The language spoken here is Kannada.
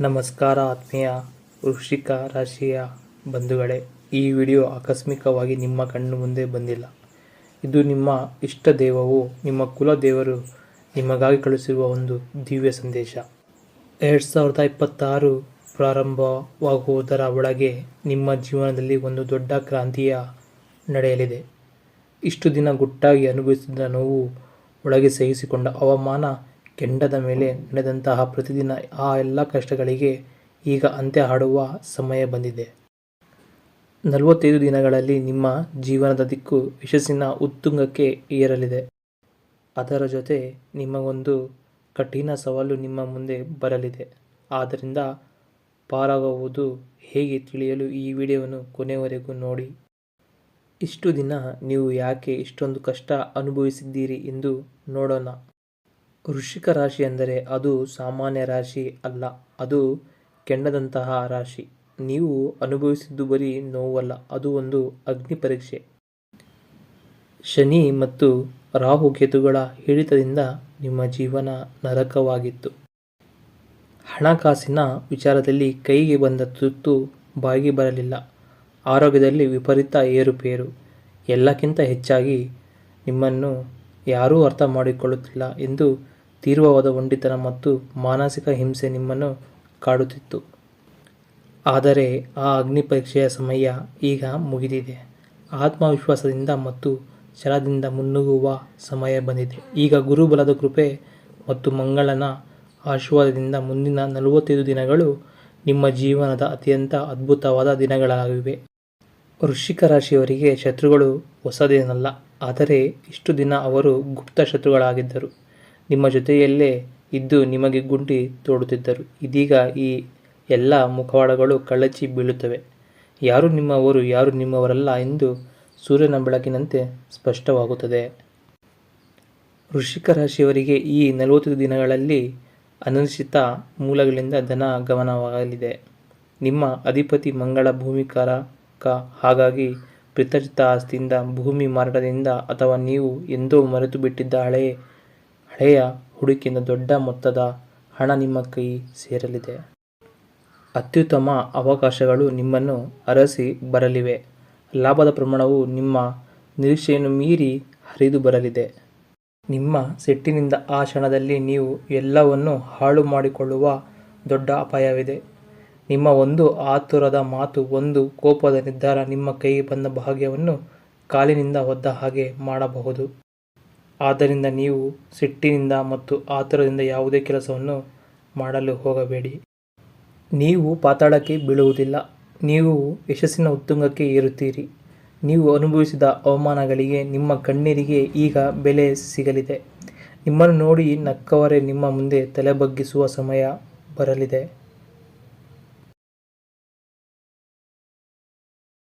ನಮಸ್ಕಾರ ಆತ್ಮೀಯ ವೃಶ್ಚಿಕ ರಾಶಿಯ ಬಂಧುಗಳೇ, ಈ ವಿಡಿಯೋ ಆಕಸ್ಮಿಕವಾಗಿ ನಿಮ್ಮ ಕಣ್ಣು ಮುಂದೆ ಬಂದಿಲ್ಲ. ಇದು ನಿಮ್ಮ ಇಷ್ಟ ದೇವವು, ನಿಮ್ಮ ಕುಲ ದೇವರು ನಿಮಗಾಗಿ ಕಳಿಸಿರುವ ಒಂದು ದಿವ್ಯ ಸಂದೇಶ. ಎರಡು ಸಾವಿರದ ಇಪ್ಪತ್ತಾರು ಪ್ರಾರಂಭವಾಗುವುದರ ಒಳಗೆ ನಿಮ್ಮ ಜೀವನದಲ್ಲಿ ಒಂದು ದೊಡ್ಡ ಕ್ರಾಂತಿಯ ನಡೆಯಲಿದೆ. ಇಷ್ಟು ದಿನ ಗುಟ್ಟಾಗಿ ಅನುಭವಿಸಿದ ನೋವು ಒಳಗೆ ಸಹಿಸಿಕೊಂಡ ಅವಮಾನ ಕೆಂಡದ ಮೇಲೆ ನಡೆದಂತಹ ಪ್ರತಿದಿನ ಆ ಎಲ್ಲ ಕಷ್ಟಗಳಿಗೆ ಈಗ ಅಂತ್ಯ ಹಾಡುವ ಸಮಯ ಬಂದಿದೆ. ನಲವತ್ತೈದು ದಿನಗಳಲ್ಲಿ ನಿಮ್ಮ ಜೀವನದ ದಿಕ್ಕು ಯಶಸ್ಸಿನ ಉತ್ತುಂಗಕ್ಕೆ ಏರಲಿದೆ. ಅದರ ಜೊತೆ ನಿಮಗೊಂದು ಕಠಿಣ ಸವಾಲು ನಿಮ್ಮ ಮುಂದೆ ಬರಲಿದೆ. ಆದ್ದರಿಂದ ಪಾರಾಗುವುದು ಹೇಗೆ ತಿಳಿಯಲು ಈ ವಿಡಿಯೋವನ್ನು ಕೊನೆವರೆಗೂ ನೋಡಿ. ಇಷ್ಟು ದಿನ ನೀವು ಯಾಕೆ ಇಷ್ಟೊಂದು ಕಷ್ಟ ಅನುಭವಿಸಿದ್ದೀರಿ ಎಂದು ನೋಡೋಣ. ವೃಶ್ಚಿಕ ರಾಶಿ ಎಂದರೆ ಅದು ಸಾಮಾನ್ಯ ರಾಶಿ ಅಲ್ಲ, ಅದು ಕೆಂಡದಂತಹ ರಾಶಿ. ನೀವು ಅನುಭವಿಸಿದ್ದು ಬರೀ ನೋವಲ್ಲ, ಅದು ಒಂದು ಅಗ್ನಿ ಪರೀಕ್ಷೆ. ಶನಿ ಮತ್ತು ರಾಹು ಕೇತುಗಳ ಹಿಡಿತದಿಂದ ನಿಮ್ಮ ಜೀವನ ನರಕವಾಗಿತ್ತು. ಹಣಕಾಸಿನ ವಿಚಾರದಲ್ಲಿ ಕೈಗೆ ಬಂದ ತುತ್ತು ಬಾಗಿ ಬರಲಿಲ್ಲ. ಆರೋಗ್ಯದಲ್ಲಿ ವಿಪರೀತ ಏರುಪೇರು. ಎಲ್ಲಕ್ಕಿಂತ ಹೆಚ್ಚಾಗಿ ನಿಮ್ಮನ್ನು ಯಾರೂ ಅರ್ಥ ಮಾಡಿಕೊಳ್ಳುತ್ತಿಲ್ಲ ಎಂದು ತೀವ್ರವಾದ ಒಂಟಿತನ ಮತ್ತು ಮಾನಸಿಕ ಹಿಂಸೆ ನಿಮ್ಮನ್ನು ಕಾಡುತ್ತಿತ್ತು. ಆದರೆ ಆ ಅಗ್ನಿ ಪರೀಕ್ಷೆಯ ಸಮಯ ಈಗ ಮುಗಿದಿದೆ. ಆತ್ಮವಿಶ್ವಾಸದಿಂದ ಮತ್ತು ಛಲದಿಂದ ಮುನ್ನುಗ್ಗುವ ಸಮಯ ಬಂದಿದೆ. ಈಗ ಗುರುಬಲದ ಕೃಪೆ ಮತ್ತು ಮಂಗಳನ ಆಶೀರ್ವಾದದಿಂದ ಮುಂದಿನ ನಲವತ್ತೈದು ದಿನಗಳು ನಿಮ್ಮ ಜೀವನದ ಅತ್ಯಂತ ಅದ್ಭುತವಾದ ದಿನಗಳಾಗಿವೆ. ವೃಶ್ಚಿಕ ರಾಶಿಯವರಿಗೆ ಶತ್ರುಗಳು ಹೊಸದೇನಲ್ಲ, ಆದರೆ ಇಷ್ಟು ದಿನ ಅವರು ಗುಪ್ತ ಶತ್ರುಗಳಾಗಿದ್ದರು. ನಿಮ್ಮ ಜೊತೆಯಲ್ಲೇ ಇದ್ದು ನಿಮಗೆ ಗುಂಡಿ ತೋಡುತ್ತಿದ್ದರು. ಇದೀಗ ಈ ಎಲ್ಲ ಮುಖವಾಡಗಳು ಕಳಚಿ ಬೀಳುತ್ತವೆ. ಯಾರು ನಿಮ್ಮವರು, ಯಾರು ನಿಮ್ಮವರಲ್ಲ ಎಂದು ಸೂರ್ಯನ ಬೆಳಕಿನಂತೆ ಸ್ಪಷ್ಟವಾಗುತ್ತದೆ. ವೃಶ್ಚಿಕ ರಾಶಿಯವರಿಗೆ ಈ ನಲವತ್ತು ದಿನಗಳಲ್ಲಿ ಅನಿಶ್ಚಿತ ಮೂಲಗಳಿಂದ ಧನ ಗಮನವಾಗಲಿದೆ. ನಿಮ್ಮ ಅಧಿಪತಿ ಮಂಗಳ ಭೂಮಿಕಾರಕ, ಹಾಗಾಗಿ ಪ್ರತಿಷ್ಠಿತ ಆಸ್ತಿಯಿಂದ, ಭೂಮಿ ಮಾರಾಟದಿಂದ ಅಥವಾ ನೀವು ಎಂದೋ ಮರೆತು ಬಿಟ್ಟಿದ್ದ ಹಳೆಯ ಹಳೆಯ ಹುಡುಕಿನ ದೊಡ್ಡ ಮೊತ್ತದ ಹಣ ನಿಮ್ಮ ಕೈ ಸೇರಲಿದೆ. ಅತ್ಯುತ್ತಮ ಅವಕಾಶಗಳು ನಿಮ್ಮನ್ನು ಅರಸಿ ಬರಲಿವೆ. ಲಾಭದ ಪ್ರಮಾಣವು ನಿಮ್ಮ ನಿರೀಕ್ಷೆಯನ್ನು ಮೀರಿ ಹರಿದು ಬರಲಿದೆ. ನಿಮ್ಮ ಸಿಟ್ಟಿನಿಂದ ಆ ಕ್ಷಣದಲ್ಲಿ ನೀವು ಎಲ್ಲವನ್ನೂ ಹಾಳು ಮಾಡಿಕೊಳ್ಳುವ ದೊಡ್ಡ ಅಪಾಯವಿದೆ. ನಿಮ್ಮ ಒಂದು ಆತುರದ ಮಾತು, ಒಂದು ಕೋಪದ ನಿರ್ಧಾರ ನಿಮ್ಮ ಕೈಗೆ ಬಂದ ಭಾಗ್ಯವನ್ನು ಕಾಲಿನಿಂದ ಒದ್ದ ಹಾಗೆ ಮಾಡಬಹುದು. ಆದ್ದರಿಂದ ನೀವು ಸಿಟ್ಟಿನಿಂದ ಮತ್ತು ಆತುರದಿಂದ ಯಾವುದೇ ಕೆಲಸವನ್ನು ಮಾಡಲು ಹೋಗಬೇಡಿ. ನೀವು ಪಾತಾಳಕ್ಕೆ ಬೀಳುವುದಿಲ್ಲ. ನೀವು ಯಶಸ್ಸಿನ ಉತ್ತುಂಗಕ್ಕೆ ಏರುತ್ತೀರಿ. ನೀವು ಅನುಭವಿಸಿದ ಅವಮಾನಗಳಿಗೆ ನಿಮ್ಮ ಕಣ್ಣೀರಿಗೆ ಈಗ ಬೆಲೆ ಸಿಗಲಿದೆ. ನಿಮ್ಮನ್ನು ನೋಡಿ ನಕ್ಕವರೇ ನಿಮ್ಮ ಮುಂದೆ ತಲೆಬಗ್ಗಿಸುವ ಸಮಯ ಬರಲಿದೆ.